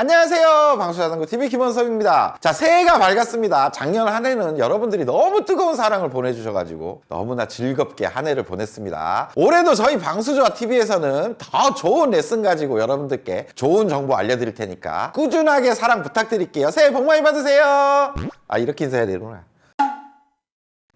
안녕하세요. 방수자전거 TV 김원섭입니다. 자, 새해가 밝았습니다. 작년 한 해는 여러분들이 너무 뜨거운 사랑을 보내주셔가지고 너무나 즐겁게 한 해를 보냈습니다. 올해도 저희 방수조와 TV에서는 더 좋은 레슨 가지고 여러분들께 좋은 정보 알려드릴 테니까 꾸준하게 사랑 부탁드릴게요. 새해 복 많이 받으세요. 아, 이렇게 인사해야 되구나.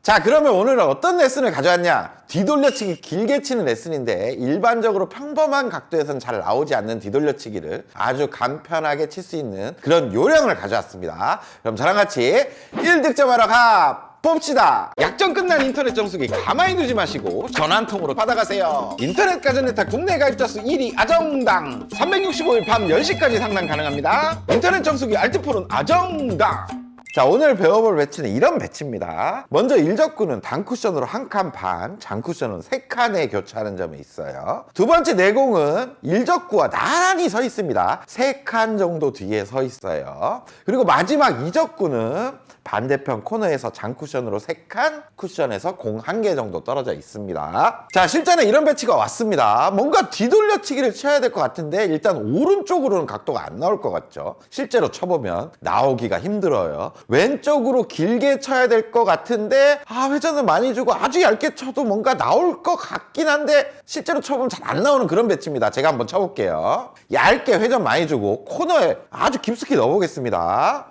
자 그러면 오늘은 어떤 레슨을 가져왔냐? 뒤돌려치기 길게 치는 레슨인데 일반적으로 평범한 각도에서는 잘 나오지 않는 뒤돌려치기를 아주 간편하게 칠 수 있는 그런 요령을 가져왔습니다. 그럼 저랑 같이 1득점하러 가 봅시다. 약정 끝난 인터넷 정수기 가만히 두지 마시고 전화 한 통으로 받아가세요. 인터넷 가전네타 국내 가입자 수 1위 아정당. 365일 밤 10시까지 상담 가능합니다. 인터넷 정수기 알트폴은 아정당 자 오늘 배워볼 배치는 이런 배치입니다. 먼저 일적구는 단쿠션으로 한 칸 반 장쿠션은 세 칸에 교차하는 점이 있어요. 두 번째 내공은 일적구와 나란히 서 있습니다. 세 칸 정도 뒤에 서 있어요. 그리고 마지막 이적구는 반대편 코너에서 장쿠션으로 세 칸 쿠션에서 공 한 개 정도 떨어져 있습니다. 자 실전에 이런 배치가 왔습니다. 뭔가 뒤돌려치기를 쳐야 될 것 같은데 일단 오른쪽으로는 각도가 안 나올 것 같죠. 실제로 쳐보면 나오기가 힘들어요 왼쪽으로 길게 쳐야 될 것 같은데 아 회전을 많이 주고 아주 얇게 쳐도 뭔가 나올 것 같긴 한데 실제로 쳐보면 잘 안 나오는 그런 배치입니다 제가 한번 쳐볼게요 얇게 회전 많이 주고 코너에 아주 깊숙이 넣어보겠습니다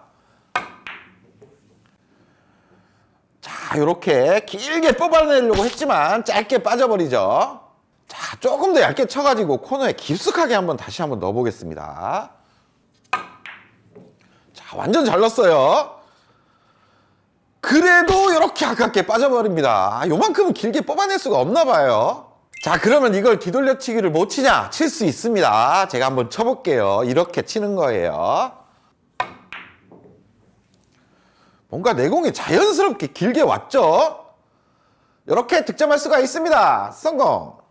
자, 이렇게 길게 뽑아내려고 했지만 짧게 빠져버리죠. 자, 조금 더 얇게 쳐가지고 코너에 깊숙하게 한번 다시 한번 넣어보겠습니다. 자, 완전 잘 넣었어요. 그래도 이렇게 아깝게 빠져버립니다. 아, 요만큼은 길게 뽑아낼 수가 없나 봐요. 자, 그러면 이걸 뒤돌려치기를 못 치냐? 칠 수 있습니다. 제가 한번 쳐볼게요. 이렇게 치는 거예요. 뭔가 내공이 자연스럽게 길게 왔죠? 이렇게 득점할 수가 있습니다. 성공!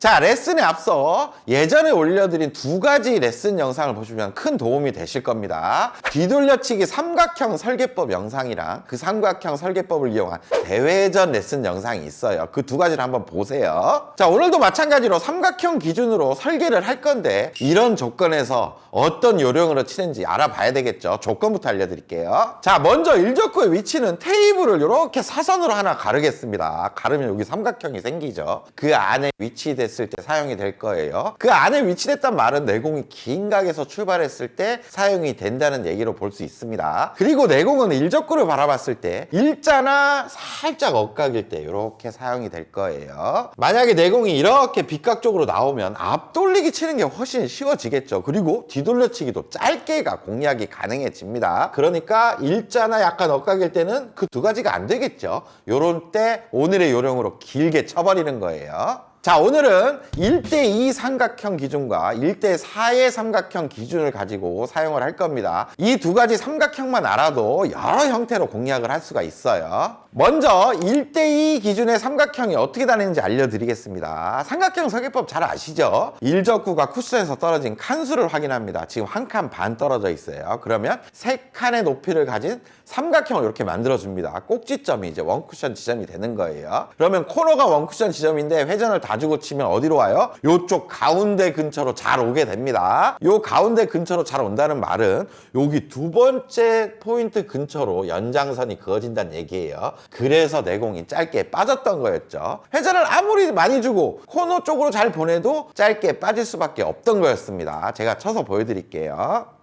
자, 레슨에 앞서 예전에 올려드린 두 가지 레슨 영상을 보시면 큰 도움이 되실 겁니다. 뒤돌려치기 삼각형 설계법 영상이랑 그 삼각형 설계법을 이용한 대회전 레슨 영상이 있어요. 그 두 가지를 한번 보세요. 자, 오늘도 마찬가지로 삼각형 기준으로 설계를 할 건데 이런 조건에서 어떤 요령으로 치는지 알아봐야 되겠죠. 조건부터 알려드릴게요. 자, 먼저 일적구의 위치는 테이블을 이렇게 사선으로 하나 가르겠습니다. 가르면 여기 삼각형이 생기죠. 그 안에 위치 됐을 때 사용이 될 거예요. 그 안에 위치됐단 말은 내공이 긴 각에서 출발했을 때 사용이 된다는 얘기로 볼 수 있습니다. 그리고 내공은 일적구를 바라봤을 때 일자나 살짝 엇각일 때 이렇게 사용이 될 거예요. 만약에 내공이 이렇게 빗각 쪽으로 나오면 앞돌리기 치는 게 훨씬 쉬워지겠죠. 그리고 뒤돌려치기도 짧게가 공략이 가능해집니다. 그러니까 일자나 약간 엇각일 때는 그 두 가지가 안 되겠죠. 요런 때 오늘의 요령으로 길게 쳐버리는 거예요. 자 오늘은 1대2 삼각형 기준과 1대4의 삼각형 기준을 가지고 사용을 할 겁니다. 이 두 가지 삼각형만 알아도 여러 형태로 공략을 할 수가 있어요. 먼저 1대2 기준의 삼각형이 어떻게 다니는지 알려드리겠습니다. 삼각형 설계법 잘 아시죠? 일적구가 쿠션에서 떨어진 칸수를 확인합니다. 지금 한 칸 반 떨어져 있어요. 그러면 세 칸의 높이를 가진 삼각형을 이렇게 만들어줍니다 꼭지점이 이제 원쿠션 지점이 되는 거예요 그러면 코너가 원쿠션 지점인데 회전을 다 주고 치면 어디로 와요? 요쪽 가운데 근처로 잘 오게 됩니다. 요 가운데 근처로 잘 온다는 말은 여기 두 번째 포인트 근처로 연장선이 그어진다는 얘기예요. 그래서 내공이 짧게 빠졌던 거였죠. 회전을 아무리 많이 주고 코너 쪽으로 잘 보내도 짧게 빠질 수밖에 없던 거였습니다. 제가 쳐서 보여드릴게요.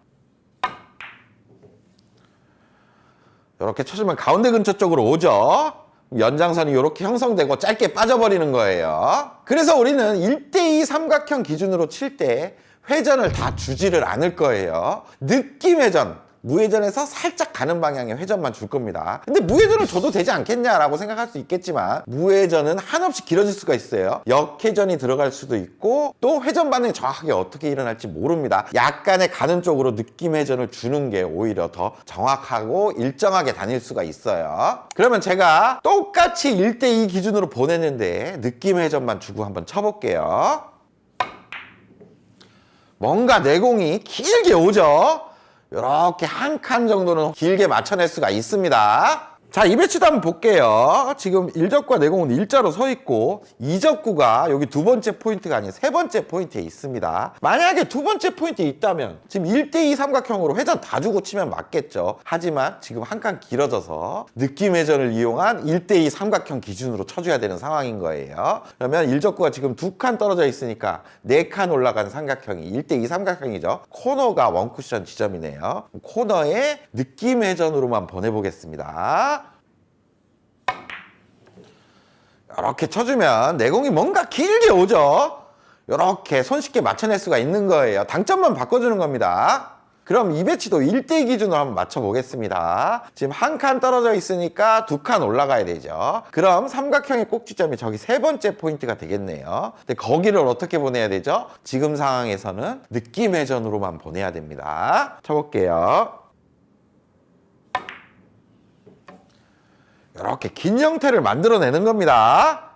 이렇게 쳐주면 가운데 근처 쪽으로 오죠. 연장선이 이렇게 형성되고 짧게 빠져버리는 거예요. 그래서 우리는 1대2 삼각형 기준으로 칠 때 회전을 다 주지를 않을 거예요. 느낌 회전. 무회전에서 살짝 가는 방향의 회전만 줄 겁니다. 근데 무회전을 줘도 되지 않겠냐라고 생각할 수 있겠지만 무회전은 한없이 길어질 수가 있어요. 역회전이 들어갈 수도 있고 또 회전 반응이 정확하게 어떻게 일어날지 모릅니다. 약간의 가는 쪽으로 느낌 회전을 주는 게 오히려 더 정확하고 일정하게 다닐 수가 있어요. 그러면 제가 똑같이 1대2 기준으로 보냈는데 느낌 회전만 주고 한번 쳐볼게요. 뭔가 내공이 길게 오죠? 이렇게 한 칸 정도는 길게 맞춰낼 수가 있습니다. 자, 이 배치도 한번 볼게요. 지금 일적과 내공은 일자로 서 있고, 이적구가 여기 두 번째 포인트가 아닌 세 번째 포인트에 있습니다. 만약에 두 번째 포인트에 있다면, 지금 1대2 삼각형으로 회전 다 주고 치면 맞겠죠. 하지만 지금 한 칸 길어져서 느낌 회전을 이용한 1대2 삼각형 기준으로 쳐줘야 되는 상황인 거예요. 그러면 일적구가 지금 두 칸 떨어져 있으니까 네 칸 올라간 삼각형이 1대2 삼각형이죠. 코너가 원쿠션 지점이네요. 코너에 느낌 회전으로만 보내보겠습니다. 이렇게 쳐주면 내공이 뭔가 길게 오죠. 이렇게 손쉽게 맞춰낼 수가 있는 거예요. 당점만 바꿔주는 겁니다. 그럼 이 배치도 1대 기준으로 한번 맞춰보겠습니다. 지금 한 칸 떨어져 있으니까 두 칸 올라가야 되죠. 그럼 삼각형의 꼭지점이 저기 세 번째 포인트가 되겠네요. 근데 거기를 어떻게 보내야 되죠? 지금 상황에서는 느낌 회전으로만 보내야 됩니다. 쳐볼게요. 이렇게 긴 형태를 만들어내는 겁니다.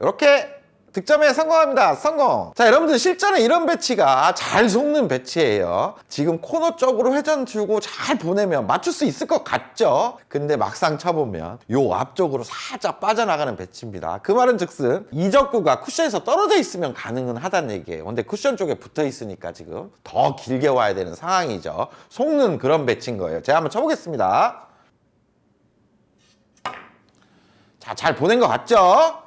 이렇게 득점에 성공합니다. 성공. 자, 여러분들 실전에 이런 배치가 잘 속는 배치예요. 지금 코너 쪽으로 회전 주고 잘 보내면 맞출 수 있을 것 같죠? 근데 막상 쳐보면 요 앞쪽으로 살짝 빠져나가는 배치입니다. 그 말은 즉슨 이적구가 쿠션에서 떨어져 있으면 가능은 하다는 얘기예요. 근데 쿠션 쪽에 붙어 있으니까 지금 더 길게 와야 되는 상황이죠. 속는 그런 배치인 거예요. 제가 한번 쳐보겠습니다. 자, 잘 보낸 것 같죠?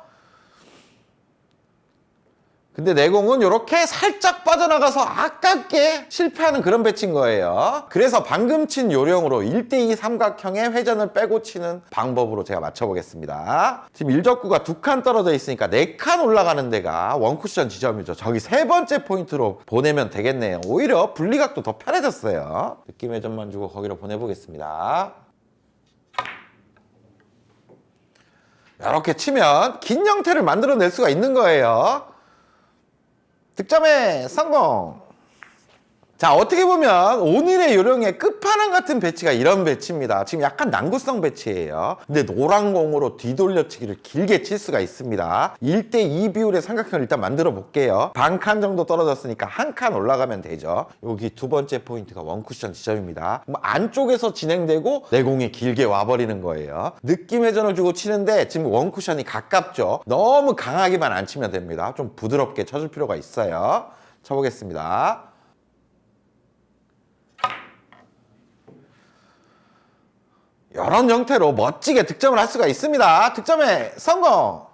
근데 내공은 이렇게 살짝 빠져나가서 아깝게 실패하는 그런 배치인 거예요. 그래서 방금 친 요령으로 1대2 삼각형의 회전을 빼고 치는 방법으로 제가 맞춰보겠습니다. 지금 일적구가 두 칸 떨어져 있으니까 네 칸 올라가는 데가 원쿠션 지점이죠. 저기 세 번째 포인트로 보내면 되겠네요. 오히려 분리각도 더 편해졌어요. 느낌 회전만 주고 거기로 보내보겠습니다. 이렇게 치면 긴 형태를 만들어낼 수가 있는 거예요. 득점에 성공! 자, 어떻게 보면 오늘의 요령의 끝판왕 같은 배치가 이런 배치입니다. 지금 약간 난구성 배치예요. 근데 노란 공으로 뒤돌려치기를 길게 칠 수가 있습니다. 1대2 비율의 삼각형을 일단 만들어 볼게요. 반 칸 정도 떨어졌으니까 한 칸 올라가면 되죠. 여기 두 번째 포인트가 원쿠션 지점입니다. 안쪽에서 진행되고 내공이 길게 와버리는 거예요. 느낌 회전을 주고 치는데 지금 원쿠션이 가깝죠. 너무 강하게만 안 치면 됩니다. 좀 부드럽게 쳐줄 필요가 있어요. 쳐보겠습니다. 이런 형태로 멋지게 득점을 할 수가 있습니다. 득점에 성공!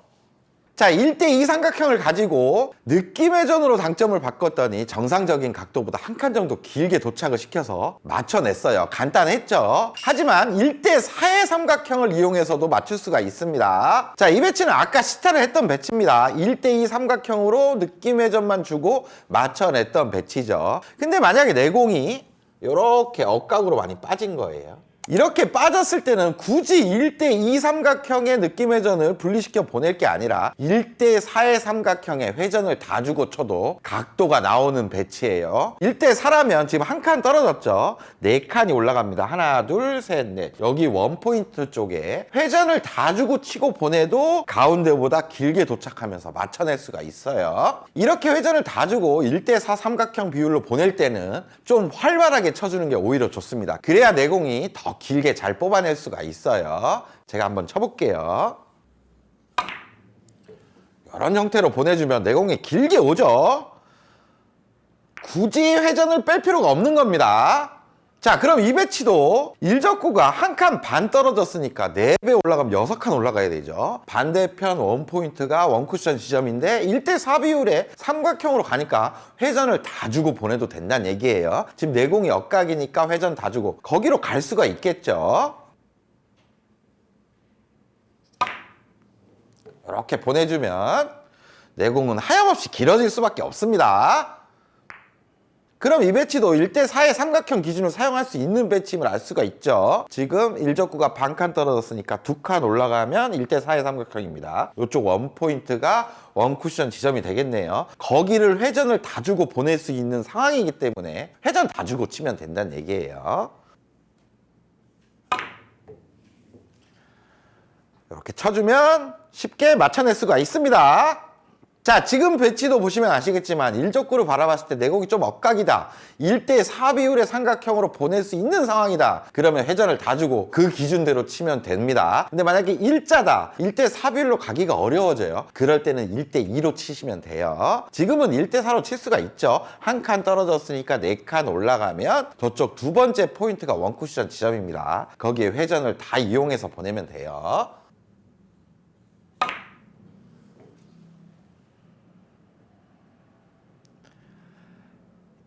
자, 1대2 삼각형을 가지고 느낌 회전으로 당점을 바꿨더니 정상적인 각도보다 한 칸 정도 길게 도착을 시켜서 맞춰냈어요. 간단했죠? 하지만 1대4의 삼각형을 이용해서도 맞출 수가 있습니다. 자, 이 배치는 아까 시타를 했던 배치입니다. 1대2 삼각형으로 느낌 회전만 주고 맞춰냈던 배치죠. 근데 만약에 내공이 이렇게 억각으로 많이 빠진 거예요. 이렇게 빠졌을 때는 굳이 1대2 삼각형의 느낌 회전을 분리시켜 보낼 게 아니라 1대4의 삼각형의 회전을 다 주고 쳐도 각도가 나오는 배치예요. 1대4라면 지금 한 칸 떨어졌죠? 네 칸이 올라갑니다. 하나, 둘, 셋, 넷. 여기 원포인트 쪽에 회전을 다 주고 치고 보내도 가운데보다 길게 도착하면서 맞춰낼 수가 있어요. 이렇게 회전을 다 주고 1대4 삼각형 비율로 보낼 때는 좀 활발하게 쳐주는 게 오히려 좋습니다. 그래야 내공이 더 길게 잘 뽑아낼 수가 있어요. 제가 한번 쳐볼게요. 이런 형태로 보내주면 내공이 길게 오죠. 굳이 회전을 뺄 필요가 없는 겁니다. 자, 그럼 이 배치도 일적구가 한 칸 반 떨어졌으니까 4배 올라가면 6칸 올라가야 되죠. 반대편 원포인트가 원쿠션 지점인데 1대4 비율의 삼각형으로 가니까 회전을 다 주고 보내도 된다는 얘기예요. 지금 내공이 역각이니까 회전 다 주고 거기로 갈 수가 있겠죠. 이렇게 보내주면 내공은 하염없이 길어질 수밖에 없습니다. 그럼 이 배치도 1대4의 삼각형 기준으로 사용할 수 있는 배치임을 알 수가 있죠. 지금 일적구가 반 칸 떨어졌으니까 두 칸 올라가면 1대4의 삼각형입니다. 이쪽 원포인트가 원쿠션 지점이 되겠네요. 거기를 회전을 다 주고 보낼 수 있는 상황이기 때문에 회전 다 주고 치면 된다는 얘기예요. 이렇게 쳐주면 쉽게 맞춰낼 수가 있습니다. 자, 지금 배치도 보시면 아시겠지만 일적구를 바라봤을 때 내곡이 좀 엇각이다. 1대 4 비율의 삼각형으로 보낼 수 있는 상황이다. 그러면 회전을 다 주고 그 기준대로 치면 됩니다. 근데 만약에 일자다. 1대 4 비율로 가기가 어려워져요. 그럴 때는 1대 2로 치시면 돼요. 지금은 1대 4로 칠 수가 있죠. 한 칸 떨어졌으니까 네 칸 올라가면 저쪽 두 번째 포인트가 원쿠션 지점입니다. 거기에 회전을 다 이용해서 보내면 돼요.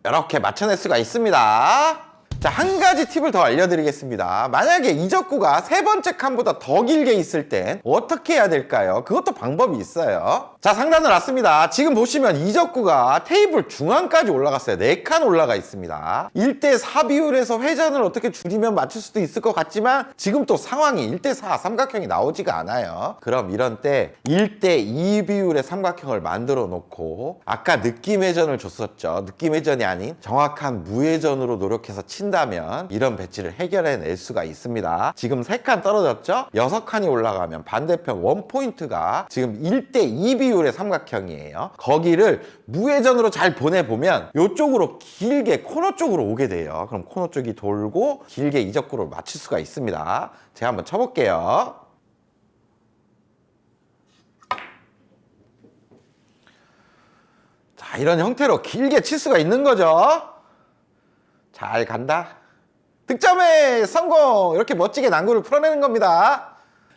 이렇게 맞춰낼 수가 있습니다. 자, 한 가지 팁을 더 알려드리겠습니다. 만약에 이적구가 세 번째 칸보다 더 길게 있을 땐 어떻게 해야 될까요? 그것도 방법이 있어요. 자, 상단을 놨습니다. 지금 보시면 이적구가 테이블 중앙까지 올라갔어요. 네 칸 올라가 있습니다. 1대4 비율에서 회전을 어떻게 줄이면 맞출 수도 있을 것 같지만 지금 또 상황이 1대4 삼각형이 나오지가 않아요. 그럼 이런 때 1대2 비율의 삼각형을 만들어 놓고 아까 느낌 회전을 줬었죠. 느낌 회전이 아닌 정확한 무회전으로 노력해서 친 다면 이런 배치를 해결해낼 수가 있습니다. 지금 3칸 떨어졌죠? 6칸이 올라가면 반대편 원포인트가 지금 1대2 비율의 삼각형이에요. 거기를 무회전으로 잘 보내보면 이쪽으로 길게 코너 쪽으로 오게 돼요. 그럼 코너 쪽이 돌고 길게 이적구를 맞출 수가 있습니다. 제가 한번 쳐볼게요. 자, 이런 형태로 길게 칠 수가 있는 거죠. 잘 간다. 득점에 성공! 이렇게 멋지게 난구를 풀어내는 겁니다.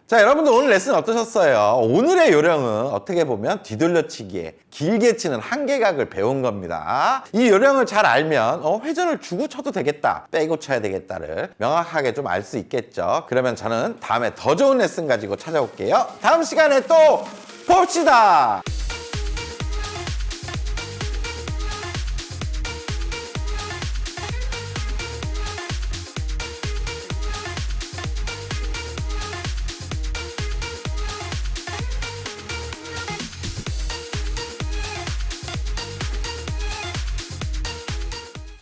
자, 여러분들 오늘 레슨 어떠셨어요? 오늘의 요령은 어떻게 보면 뒤돌려치기에 길게 치는 한계각을 배운 겁니다. 이 요령을 잘 알면 어, 회전을 주고 쳐도 되겠다, 빼고 쳐야 되겠다를 명확하게 좀 알 수 있겠죠. 그러면 저는 다음에 더 좋은 레슨 가지고 찾아올게요. 다음 시간에 또 봅시다!